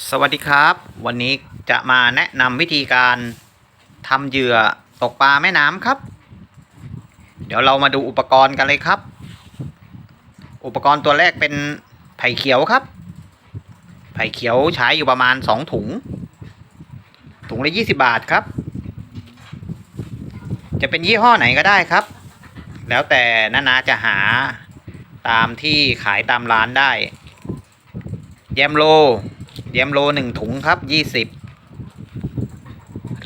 สวัสดีครับ วันนี้จะมาแนะนำวิธีการทำเหยื่อตกปลาแม่น้ำครับ เดี๋ยวเรามาดูอุปกรณ์กันเลยครับ อุปกรณ์ตัวแรกเป็นไผ่เขียวครับ ไผ่เขียวใช้อยู่ประมาณ 2 ถุง ถุงละ 20 บาทครับ จะเป็นยี่ห้อไหนก็ได้ครับ แล้วแต่นานาจะหาตามที่ขายตามร้านได้ แยมโล แยมโลหนึ่งถุงครับยี่สิบ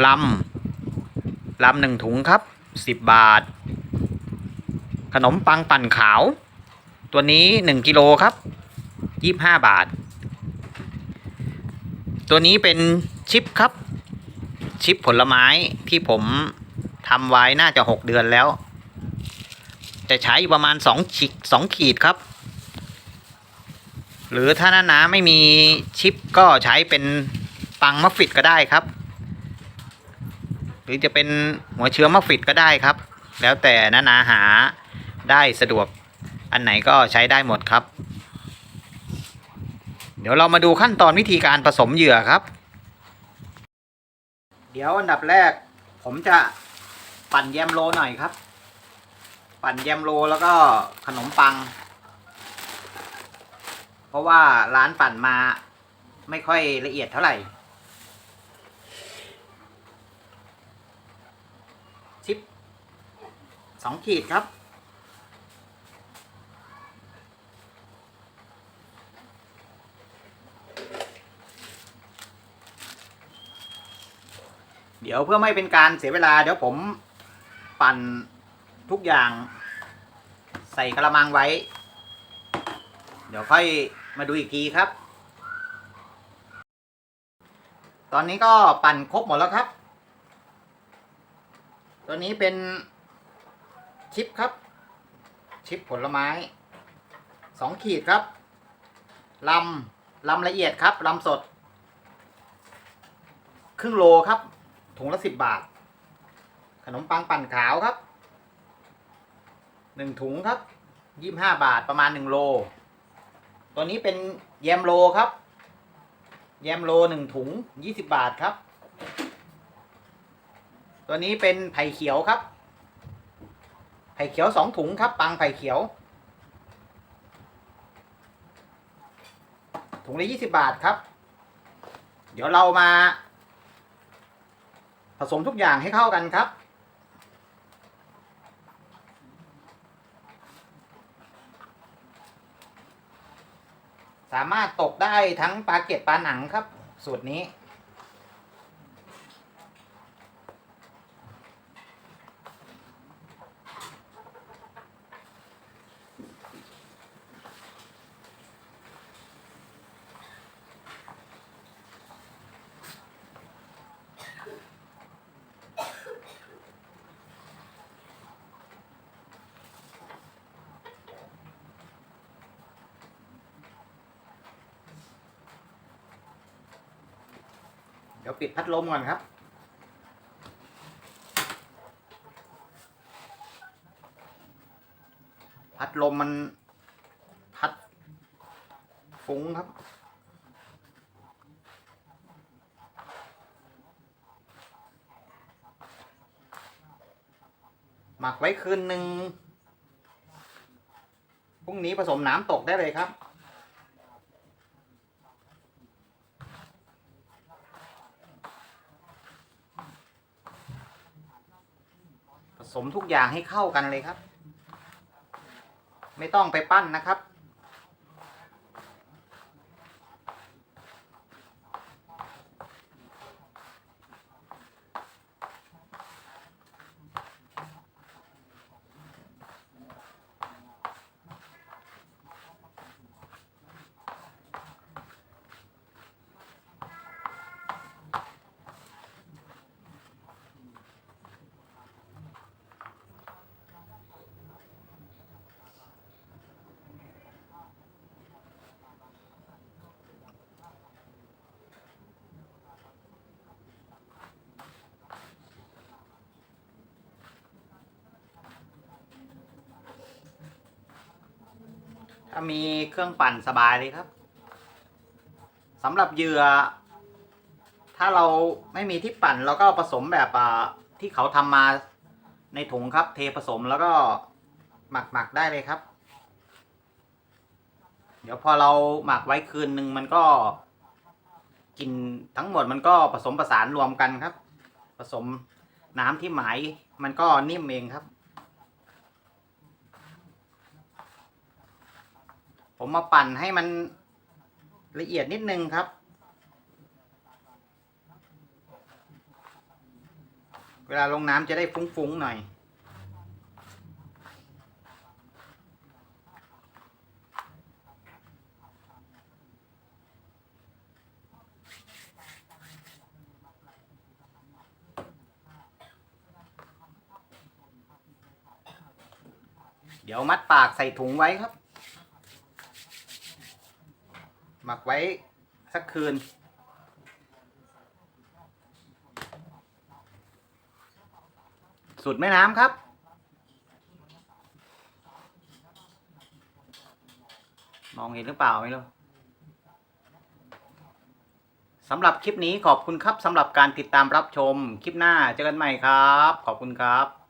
ลำลำหนึ่งถุงครับสิบบาท ขนมปังปั่นขาว ตัวนี้หนึ่งกิโลครับยี่ห้าบาท ตัวนี้เป็นชิปครับ ชิปผลไม้ที่ผมทำไว้น่าจะหกเดือนแล้วจะใช้อยู่ประมาณสองขีดสองขีดครับ หรือถ้าหน้านาไม่มีชิปก็ใช้เป็นปังมะฟิดก็ได้ครับ หรือจะเป็นหัวเชื้อมะฟิดก็ได้ครับ แล้วแต่หน้านาหาได้สะดวกอันไหนก็ใช้ได้หมดครับ เดี๋ยวเรามาดูขั้นตอนวิธีการผสมเหยื่อครับ เดี๋ยวอันดับแรก ผมจะปั่นแยมโลหน่อยครับ ปั่นแยมโลแล้วก็ขนมปัง ราะว่าร้านปั่นมาไม่ค่อยละเอียดเท่าไหร่ ชิปสองขีดครับ เดี๋ยวเพื่อไม่เป็นการเสียเวลา เดี๋ยวผมปั่นทุกอย่างใส่กระมังไว้ เดี๋ยวค่อย มาดูอีกทีครับ ตอนนี้ก็ปั่นครบหมดแล้วครับ ตัวนี้เป็นชิปครับ ชิปผลไม้สองขีดครับลำลำละเอียดครับลำสด ครึ่งโลครับ ถุงละสิบบาท ขนมปังปั่นขาวครับหนึ่งถุงครับยี่ห้าบาทประมาณหนึ่งโล ตัวนี้เป็นแยมโลครับ แยมโลหนึ่งถุงยี่สิบบาทครับ ตัวนี้เป็นไผ่เขียวครับ ไผ่เขียวสองถุงครับ ปังไผ่เขียว ถุงละยี่สิบบาทครับ เดี๋ยวเรามา ผสมทุกอย่างให้เข้ากันครับ สามารถตกได้ทั้งปลาเก็ดปลาหนังครับ สูตรนี้ ดี๋ยวปิดพัดลมก่อนครับ พัดลมมันพัดฟุ้งครับหมักไว้คืนหนึ่งพรุ่งนี้ผสมน้ำตกได้เลยครับ สมทุกอย่างให้เข้ากันเลยครับ ไม่ต้องไปปั้นนะครับ ถ้ามีเครื่องปั่นสบายเลยครับสำหรับเหยื่อ ถ้าเราไม่มีที่ปั่นเราก็ผสมแบบที่เขาทำมาในถุงครับเทผสมแล้วก็หมักหมักได้เลยครับ เดี๋ยวพอเราหมักไว้คืนหนึ่งมันก็กลินทั้งหมดมันก็ผสมผสานรวมกันครับ ผสมน้ำที่หมายมันก็นิ่มเองครับ ผมมาปั่นให้มันละเอียดนิดนึงครับ เวลาลงน้ำจะได้ฟุ้งๆหน่อยเดี๋ยวมัดปากใส่ถุงไว้ครับ หมักไว้สักคืน สุดแม่น้ำครับ มองเห็นหรือเปล่าไม่รู้สำหรับคลิปนี้ขอบคุณครับสำหรับการติดตามรับชม คลิปหน้าเจอกันใหม่ครับ ขอบคุณครับ